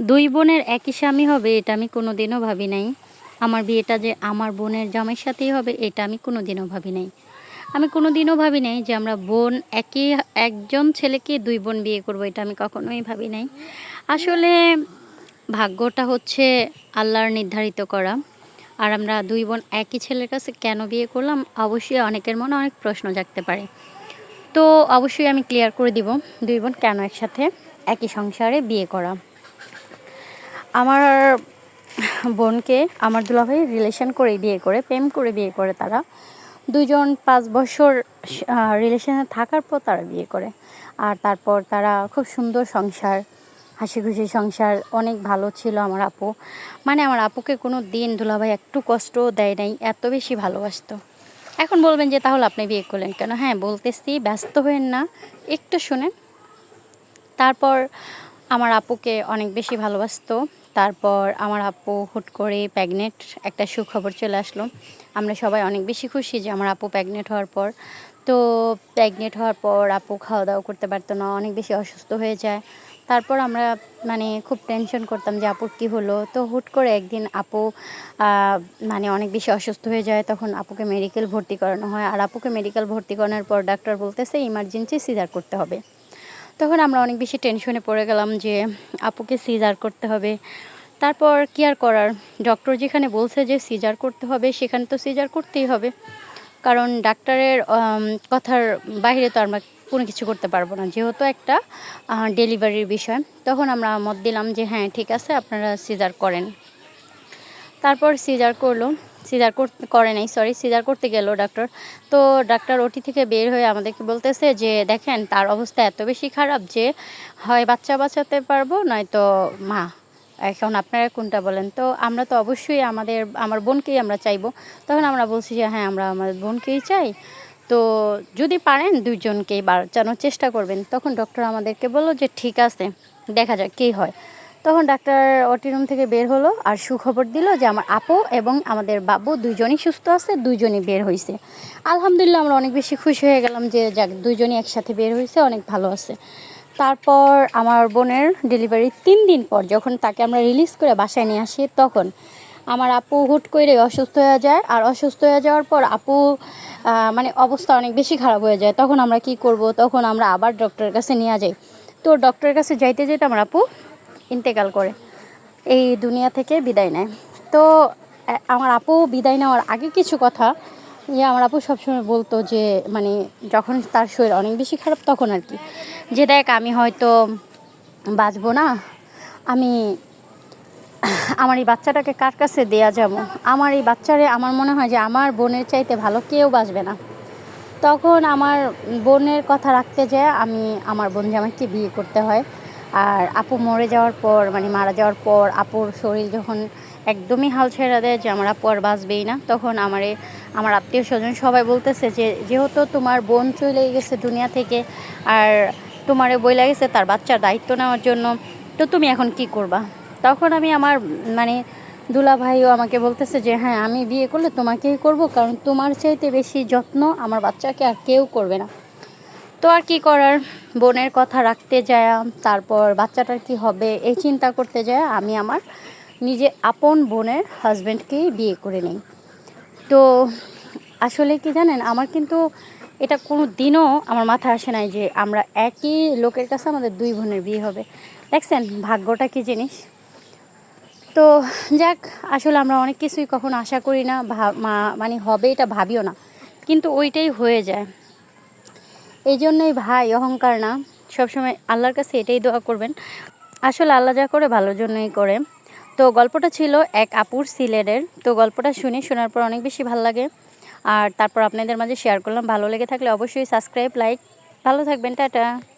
দুই বোনের একই স্বামী হবে, এটা আমি কোনোদিনও ভাবি নাই। আমার বিয়েটা যে আমার বোনের জামাইয়ের সাথেই হবে, এটা আমি কোনোদিনও ভাবি নাই। আমি কোনোদিনও ভাবি নাই যে আমরা বোন একই একজন ছেলেকে দুই বোন বিয়ে করব, এটা আমি কখনোই ভাবি নাই। আসলে ভাগ্যটা হচ্ছে আল্লাহর নির্ধারিত করা। আর আমরা দুই বোন একই ছেলের কাছে কেন বিয়ে করলাম, অবশ্যই অনেকের মনে অনেক প্রশ্ন জাগতে পারে। তো অবশ্যই আমি ক্লিয়ার করে দিব, দুই বোন কেন একসাথে একই সংসারে বিয়ে করা। আমার বোনকে, আমার দুলাভাই রিলেশন করে বিয়ে করে, প্রেম করে বিয়ে করে তারা। দুইজন পাঁচ বছর রিলেশনে থাকার পর তারা বিয়ে করে। আর তারপর তারা খুব সুন্দর সংসার হাসি খুশি সংসার, অনেক ভালো ছিল আমার আপু। মানে আমার আপুকে কোনো দিন দুলাভাই একটু কষ্ট দেয় নাই, এত বেশি ভালোবাসতো। এখন বলবেন যে, তাহলে আপনি বিয়ে করলেন কেন? হ্যাঁ বলতেছি, ব্যস্ত হয়েন না, একটু শুনেন। তারপর আমার আপুকে অনেক বেশি ভালোবাসতো। তারপর আমার আপু হুট করে প্রেগনেন্ট একটা সুখবর চলে আসলো। আমরা সবাই অনেক বেশি খুশি যে আমার আপু প্রেগনেন্ট হওয়ার পর। তো প্রেগনেন্ট হওয়ার পর আপু খাওয়া দাওয়া করতে পারতো না, অনেক বেশি অসুস্থ হয়ে যায়। তারপর আমরা মানে খুব টেনশন করতাম যে, আপুর কী হলো? তো হুট করে একদিন আপু মানে অনেক বেশি অসুস্থ হয়ে যায়। তখন আপুকে মেডিকেল ভর্তি করানো হয়। আর আপুকে মেডিকেল ভর্তি করানোর পর ডাক্তার বলতেছে ইমার্জেন্সি সিজার করতে হবে। তখন আমরা অনেক বেশি টেনশনে পড়ে গেলাম যে, আপুকে সিজার করতে হবে। তারপর কি আর করার। ডক্টর যেখানে বলছে যে সিজার করতে হবে, সেখানে তো সিজার করতেই হবে। কারণ ডাক্তারের কথার বাইরে তো আমরা কোনো কিছু করতে পারব না। যেহেতু একটা ডেলিভারির বিষয়। তখন আমরা মত দিলাম যে হ্যাঁ ঠিক আছে, আপনারা সিজার করেন। তারপর সিজার করল। সিজার করে নাই সরি সিজার করতে গেল ডাক্তার তো ডাক্তার ওটি থেকে বের হয়ে আমাদেরকে বলতেছে যে, দেখেন, তার অবস্থা এত বেশি খারাপ যে, হয় বাচ্চা বাঁচাতে পারব, নয়তো মা, এখন আপনারা কোনটা বলেন? তো আমরা তো অবশ্যই আমাদের, আমার বোনকেই আমরা চাইব। তখন আমরা বলছি যে হ্যাঁ আমরা আমাদের বোনকেই চাই। তো যদি পারেন দুইজনকেই বাঁচানোর চেষ্টা করবেন। তখন ডক্টর আমাদেরকে বলল যে, ঠিক আছে, দেখা যাক কী হয়। তখন ডাক্তার ওটি রুম থেকে বের হলো আর সুখবর দিল যে আমার আপু এবং আমাদের বাবু দুইজনই সুস্থ আছে, দুইজনই বের হয়েছে আলহামদুলিল্লাহ আমরা অনেক বেশি খুশি হয়ে গেলাম যে যাক দুজনই একসাথে বের হয়েছে অনেক ভালো আছে। তারপর আমার বোনের ডেলিভারি তিন দিন পর যখন তাকে আমরা রিলিজ করে বাসায় নিয়ে আসি, তখন আমার আপু হুট করে অসুস্থ হয়ে যায়। আর অসুস্থ হয়ে যাওয়ার পর আপু মানে অবস্থা অনেক বেশি খারাপ হয়ে যায়। তখন আমরা কি করব? তখন আমরা আবার ডক্টরের কাছে নিয়ে যাই। তো ডক্টরের কাছে যাইতে যেতে আমার আপু ইন্তেকাল করে। এই দুনিয়া থেকে বিদায় নেয়। তো আমার আপু বিদায় নেওয়ার আগে কিছু কথা। যে আমার আপু সবসময় বলতো যে মানে যখন তার শরীর অনেক বেশি খারাপ তখন আর কি। যে, দেখ, আমি হয়তো বাঁচবো না। আমি, আমার এই বাচ্চাটাকে কার কাছে দেয়া যাব? আমার এই বাচ্চারে আমার মনে হয় যে, আমার বোনের চাইতে ভালো কেউ বাঁচবে না। তখন আমার বোনের কথা রাখতে যেয়ে, আমি, আমার বোন জামাইকে বিয়ে করতে হয়। আর আপু মরে যাওয়ার পর মানে মারা যাওয়ার পর, আপুর শরীর যখন একদমই হাল ছেড়ে দেয় যে আমার আপু আর বাঁচবেই না, তখন আমারে, আমার আত্মীয় স্বজন সবাই বলতেছে যে, যেহেতু তোমার বোন চলে গেছে দুনিয়া থেকে আর তোমারে বই লাগেছে তার বাচ্চার দায়িত্ব নেওয়ার জন্য, তো তুমি এখন কি করবা? তখন আমি আমার মানে দুলা ভাইও আমাকে বলতেছে যে হ্যাঁ আমি বিয়ে করলে তোমাকেই করব, কারণ তোমার চাইতে বেশি যত্ন আমার বাচ্চাকে আর কেউ করবে না। তো আর কি করার? বোনের কথা রাখতে যায়, তারপর বাচ্চাটার কি হবে এই চিন্তা করতে যায়। আমি আমার নিজে আপন বোনের হাজব্যান্ডকেই বিয়ে করে নিই। তো আসলে কি জানেন, আমার কিন্তু এটা কোনো দিনও আমার মাথায় আসে নাই যে আমরা একই লোকের কাছে আমাদের দুই বোনের বিয়ে হবে। দেখছেন ভাগ্যটা কি জিনিস? তো যাক, আসলে আমরা অনেক কিছুই কখনো আশা করি না মানে হবে এটা ভাবিও না। কিন্তু ওইটাই হয়ে যায়। এই জন্যই ভাই, অহংকার না। সবসময় আল্লাহর কাছে এটাই দোয়া করবেন। আসলে আল্লাহ যা করে ভালোর জন্যই করে। তো গল্পটা ছিল এক আপুর সিলেটের। তো গল্পটা শুনে শোনার পর অনেক বেশি ভালো লাগে। আর তারপর আপনাদের মাঝে শেয়ার করলাম। ভালো লেগে থাকলে অবশ্যই সাবস্ক্রাইব লাইক ভালো থাকবেন, টাটা।